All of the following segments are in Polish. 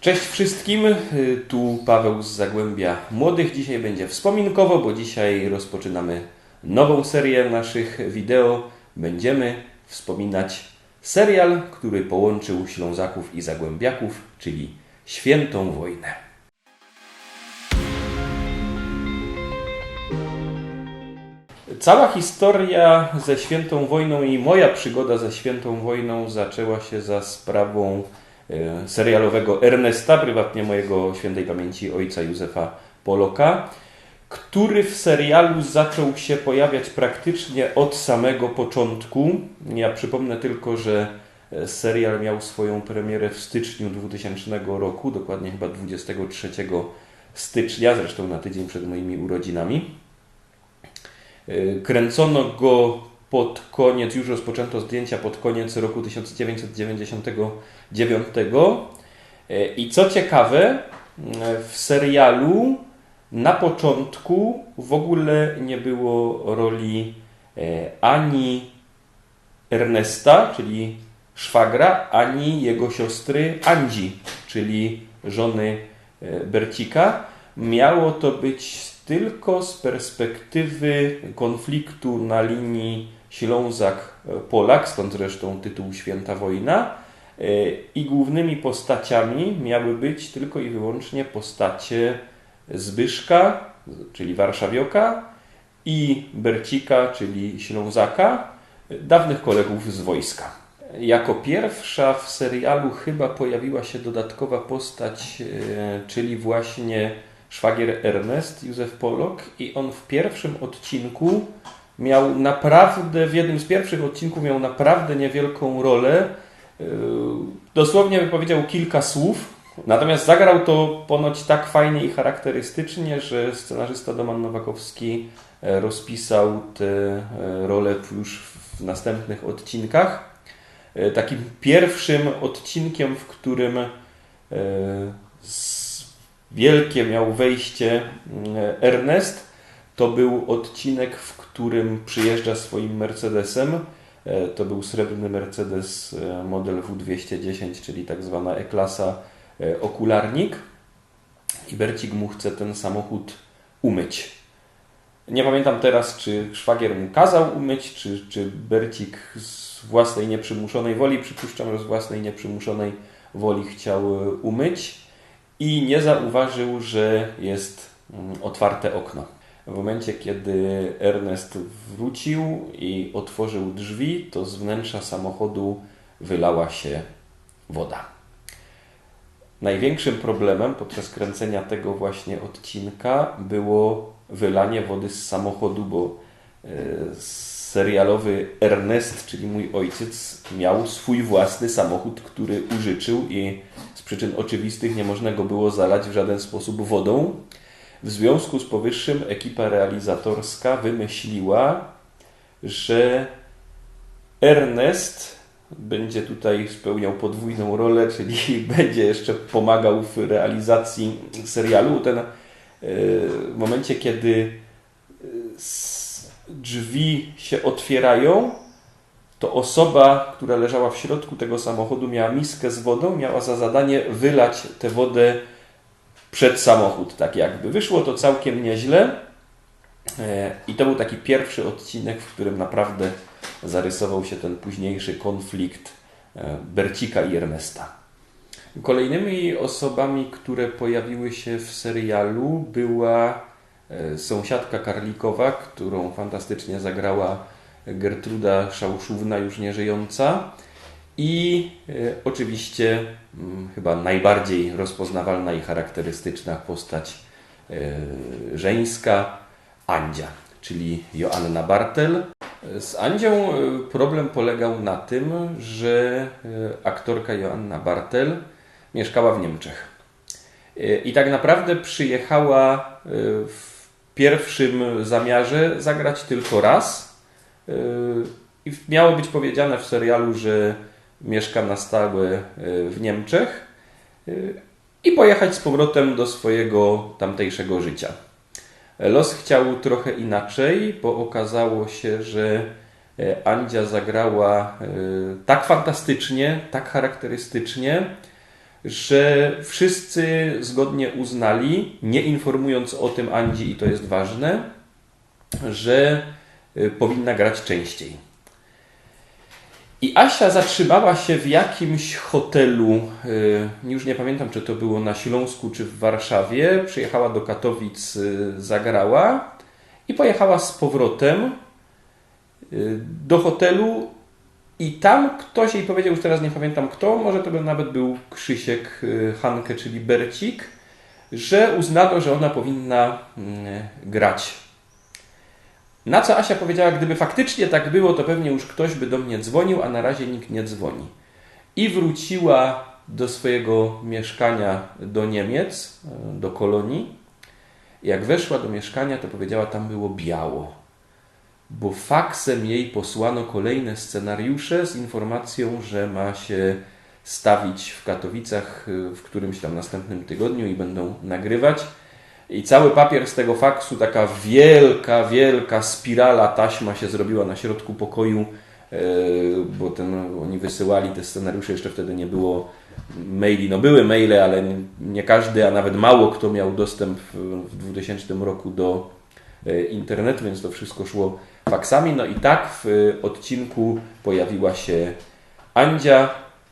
Cześć wszystkim, tu Paweł z Zagłębia Młodych. Dzisiaj będzie wspominkowo, bo dzisiaj rozpoczynamy nową serię naszych wideo. Będziemy wspominać serial, który połączył Ślązaków i Zagłębiaków, czyli Świętą Wojnę. Cała historia ze Świętą Wojną i moja przygoda ze Świętą Wojną zaczęła się za sprawą serialowego Ernesta, prywatnie mojego świętej pamięci ojca Józefa Poloka, który w serialu zaczął się pojawiać praktycznie od samego początku. Ja przypomnę tylko, że e, serial miał swoją premierę w styczniu 2000 roku, dokładnie chyba 23 stycznia, zresztą na tydzień przed moimi urodzinami. E, kręcono go pod koniec, już rozpoczęto zdjęcia pod koniec roku 1999. E, I co ciekawe, w serialu na początku w ogóle nie było roli e, ani Ernesta, czyli szwagra, ani jego siostry Andzi, czyli żony Bercika. Miało to być tylko z perspektywy konfliktu na linii Ślązak-Polak, stąd zresztą tytuł Święta Wojna. E, I głównymi postaciami miały być tylko i wyłącznie postacie Zbyszka, czyli Warszawioka, i Bercika, czyli Ślązaka, dawnych kolegów z wojska. Jako pierwsza w serialu chyba pojawiła się dodatkowa postać, e, czyli właśnie szwagier Ernest, Józef Polok i on w pierwszym odcinku miał naprawdę, w jednym z pierwszych odcinków miał naprawdę niewielką rolę. Yy, dosłownie wypowiedział kilka słów, natomiast zagrał to ponoć tak fajnie i charakterystycznie, że scenarzysta Doman Nowakowski e, rozpisał tę e, rolę już w następnych odcinkach. E, takim pierwszym odcinkiem, w którym wielkie miał wejście mm, Ernest. To był odcinek, w którym przyjeżdża swoim Mercedesem. E, to był srebrny Mercedes e, model W210, czyli tak zwana E-klasa e, okularnik. I Bercik mu chce ten samochód umyć. Nie pamiętam teraz, czy szwagier mu kazał umyć, czy, czy Bercik z własnej nieprzymuszonej woli, przypuszczam, że z własnej nieprzymuszonej woli chciał umyć i nie zauważył, że jest mm, otwarte okno. W momencie, kiedy Ernest wrócił i otworzył drzwi, to z wnętrza samochodu wylała się woda. Największym problemem podczas kręcenia tego właśnie odcinka było wylanie wody z samochodu, bo e, serialowy Ernest, czyli mój ojciec, miał swój własny samochód, który użyczył i z przyczyn oczywistych nie można go było zalać w żaden sposób wodą. W związku z powyższym ekipa realizatorska wymyśliła, że Ernest będzie tutaj spełniał podwójną rolę, czyli będzie jeszcze pomagał w realizacji serialu. Ten e, w momencie, kiedy drzwi się otwierają, to osoba, która leżała w środku tego samochodu, miała miskę z wodą, miała za zadanie wylać tę wodę przed samochód, tak jakby. Wyszło to całkiem nieźle. E, I to był taki pierwszy odcinek, w którym naprawdę zarysował się ten późniejszy konflikt e, Bercika i Ernesta. Kolejnymi osobami, które pojawiły się w serialu, była e, sąsiadka Karlikowa, którą fantastycznie zagrała Gertruda Szałszówna, już nieżyjąca. I e, oczywiście mm, chyba najbardziej rozpoznawalna i charakterystyczna postać e, żeńska, Andzia, czyli Joanna Bartel. Z Andzią e, problem polegał na tym, że aktorka Joanna Bartel mieszkała w Niemczech. I tak naprawdę przyjechała w pierwszym zamiarze zagrać tylko raz i miało być powiedziane w serialu, że mieszka na stałe e, w Niemczech e, i pojechać z powrotem do swojego tamtejszego życia. Los chciał trochę inaczej, bo okazało się, że e, Andzia zagrała tak fantastycznie, tak charakterystycznie, że wszyscy zgodnie uznali, nie informując o tym Andzi, i to jest ważne, że powinna grać częściej. I Asia zatrzymała się w jakimś hotelu, y, już nie pamiętam, czy to było na Śląsku, czy w Warszawie. Przyjechała do Katowic, y, zagrała i pojechała z powrotem y, do hotelu. I tam ktoś jej powiedział, już teraz nie pamiętam kto, może to by nawet był Krzysiek Hanke, czyli Bercik, że uznano, że ona powinna mm, grać na co Asia powiedziała, gdyby faktycznie tak było, to pewnie już ktoś by do mnie dzwonił, a na razie nikt nie dzwoni. I wróciła do swojego mieszkania do Niemiec, do kolonii. Jak weszła do mieszkania, to powiedziała, tam było biało, bo faksem jej posłano kolejne scenariusze z informacją, że ma się stawić w Katowicach w którymś tam następnym tygodniu i będą nagrywać. I cały papier z tego faksu, taka wielka, wielka spirala taśma się zrobiła na środku pokoju, e, bo ten, oni wysyłali te scenariusze, jeszcze wtedy nie było maili. No były maile, ale nie każdy, a nawet mało kto miał dostęp w 2000 roku do e, internetu, więc to wszystko szło faksami. No i tak w odcinku pojawiła się Andzia,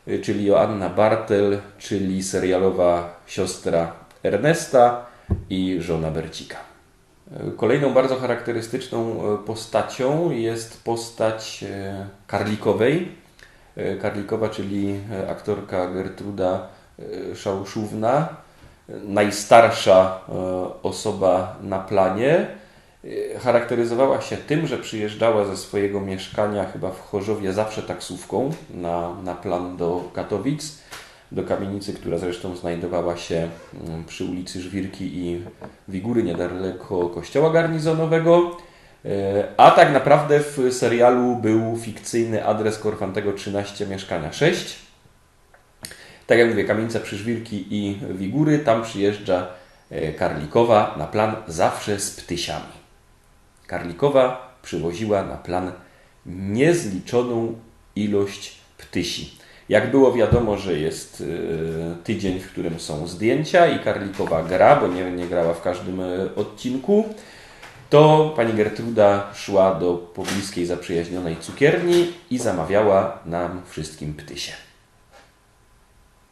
e, czyli Joanna Bartel, czyli serialowa siostra Ernesta i żona Bercika. Kolejną bardzo charakterystyczną e, postacią jest postać e, Karlikowej. E, Karlikowa, czyli aktorka Gertruda Szałszówna, najstarsza osoba na planie. Charakteryzowała się tym, że przyjeżdżała ze swojego mieszkania chyba w Chorzowie zawsze taksówką na, na plan do Katowic do kamienicy, która zresztą znajdowała się mm, przy ulicy Żwirki i Wigury, niedaleko kościoła garnizonowego. E, a tak naprawdę w serialu był fikcyjny adres Korfantego 13 mieszkania 6. Tak jak mówię, kamienica przy Żwirki i Wigury, tam przyjeżdża e, Karlikowa na plan zawsze z ptysiami. Karlikowa przywoziła na plan niezliczoną ilość ptysi. Jak było wiadomo, że jest y, tydzień, w którym są zdjęcia i Karlikowa gra, bo nie, nie grała w każdym y, odcinku, to pani Gertruda szła do pobliskiej zaprzyjaźnionej cukierni i zamawiała nam wszystkim ptysie.